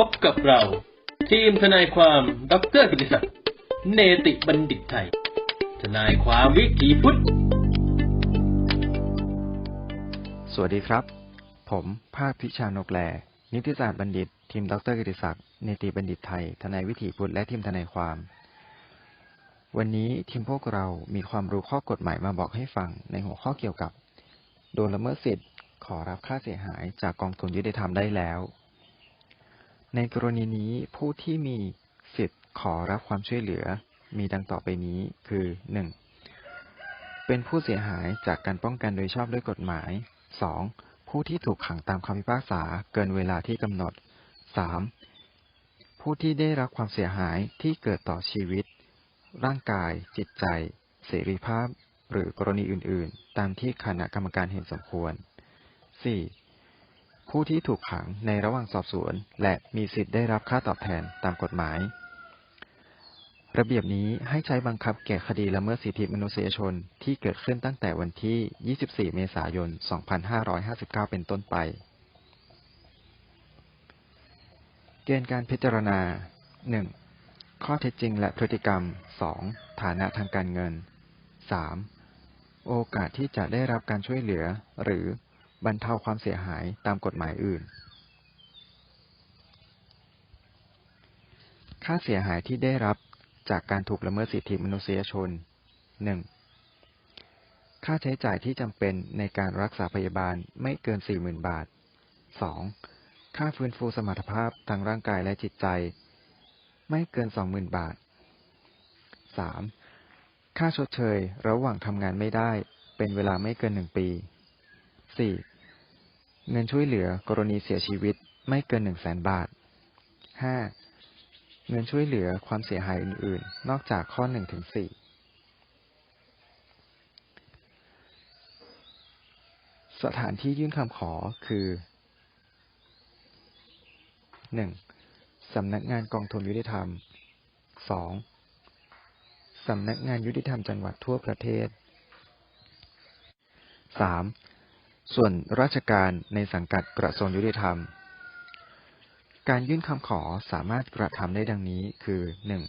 พบกับเรา ทีมทนายความดรกิติศักดิ์เนติบัณฑิตไทย ทนายความวิถีพุทธ สวัสดีครับ ผมภาคพิชานกแล นิติศาสตร์บัณฑิต ทีมดรกิติศักดิ์เนติบัณฑิตไทย ทนายวิถีพุทธและทีมทนายความ วันนี้ทีมพวกเรามีความรู้ข้อกฎหมายมาบอกให้ฟังในหัวข้อเกี่ยวกับ โดนละเมิดสิทธิ์ขอรับค่าเสียหายจากกองทุนยุติธรรมได้แล้ว ในกรณีนี้ผู้ที่มีสิทธิ์ขอรับความช่วยเหลือมีดังต่อไปนี้คือ 1. เป็นผู้เสียหายจากการป้องกันโดยชอบด้วยกฎหมาย 2. ผู้ที่ถูกขังตามคำพิพากษาเกินเวลาที่กำหนด 3. ผู้ที่ได้รับความเสียหายที่เกิดต่อชีวิต ร่างกาย จิตใจ เสรีภาพ หรือกรณีอื่น ๆ ตามที่คณะกรรมการเห็นสมควร 4. ผู้ที่ถูกขังในระหว่างสอบสวน และมีสิทธิ์ได้รับค่าตอบแทนตามกฎหมาย ระเบียบนี้ให้ใช้บังคับแก่คดีละเมิดสิทธิมนุษยชนที่เกิดขึ้นตั้งแต่วันที่ 24 เมษายน 2559 เป็นต้นไป เกณฑ์การพิจารณา 1. ข้อเท็จจริงและพฤติกรรม 2. ฐานะทางการเงิน 3. โอกาสที่จะได้รับการช่วยเหลือ หรือ บรรเทาความเสียหายตามกฎหมายอื่น ค่าเสียหายที่ได้รับจากการถูกละเมิดสิทธิมนุษยชน 1. ค่าใช้จ่ายที่จำเป็นในการรักษาพยาบาลไม่เกิน 40,000 บาท 2. ค่าฟื้นฟูสมรรถภาพทางร่างกายและจิตใจ ไม่เกิน 20,000 บาท 3. ค่าชดเชยระหว่างทำงานไม่ได้เป็นเวลาไม่เกิน 1 ปี 4. เงินช่วยเหลือกรณีเสียชีวิตไม่เกิน100,000บาท 5. เงินช่วยเหลือความเสียหายอื่น ๆ นอกจากข้อ1ถึง4สถานที่ยื่นคำขอคือ 1. สำนักงานกองทุนยุติธรรม 2. สำนักงานยุติธรรมจังหวัดทั่วประเทศ 3. ส่วนราชการในสังกัดกระทรวงยุติธรรม การยื่นคำขอสามารถกระทำได้ดังนี้คือ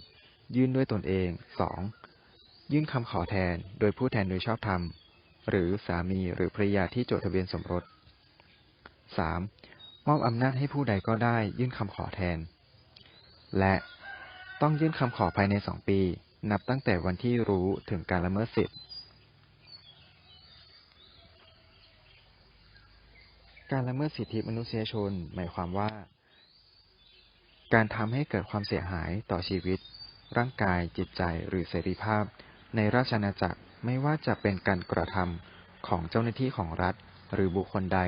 1. ยื่นด้วยตนเอง 2. ยื่นคำขอแทนโดยผู้แทนโดยชอบธรรม หรือสามีหรือภรรยาที่จดทะเบียนสมรส 3. มอบอำนาจให้ผู้ใดก็ได้ยื่นคำขอแทน และต้องยื่นคำขอภายใน 2 ปี นับตั้งแต่วันที่รู้ถึงการละเมิดสิทธิ การละเมิดสิทธิมนุษยชน หมายความว่า การทำให้เกิดความเสียหายต่อชีวิต ร่างกายจิตใจหรือเสรีภาพ ในราชอาณาจักรไม่ว่าจะเป็นการกระทำของเจ้าหน้าที่ของรัฐ หรือบุคคลใด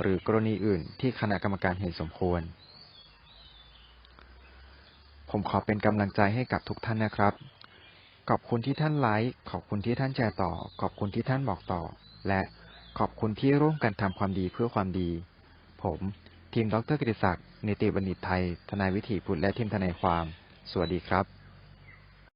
หรือกรณีอื่นที่คณะกรรมการเห็นสมควร ผมขอเป็นกำลังใจให้กับทุกท่านนะครับ ขอบคุณที่ท่านไลค์ขอบคุณที่ท่านแชร์ต่อ ขอบคุณที่ท่านบอกต่อ และ ขอบคุณที่ร่วมกันทำความดีเพื่อความดี ผม ทีมดรกิติศักดิ์เนติบัณฑิตไทย ทนายวิถีพุทธและทีมทนายความ สวัสดีครับ